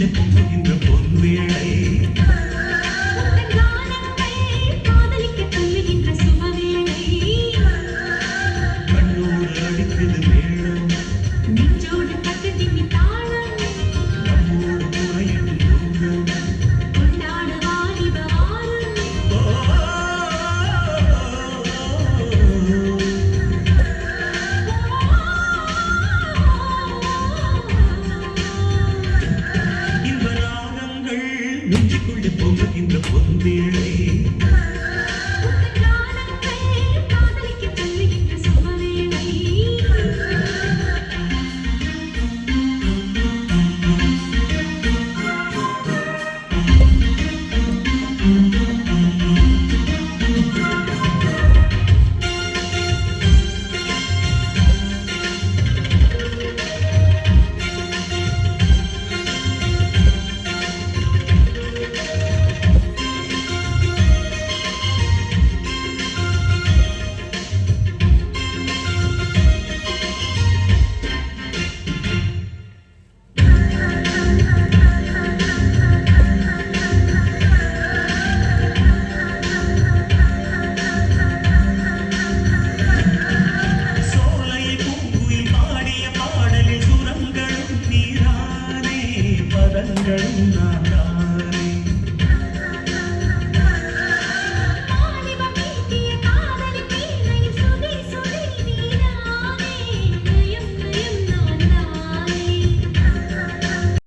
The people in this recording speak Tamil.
people இந்த பொன்னிழை gönlüm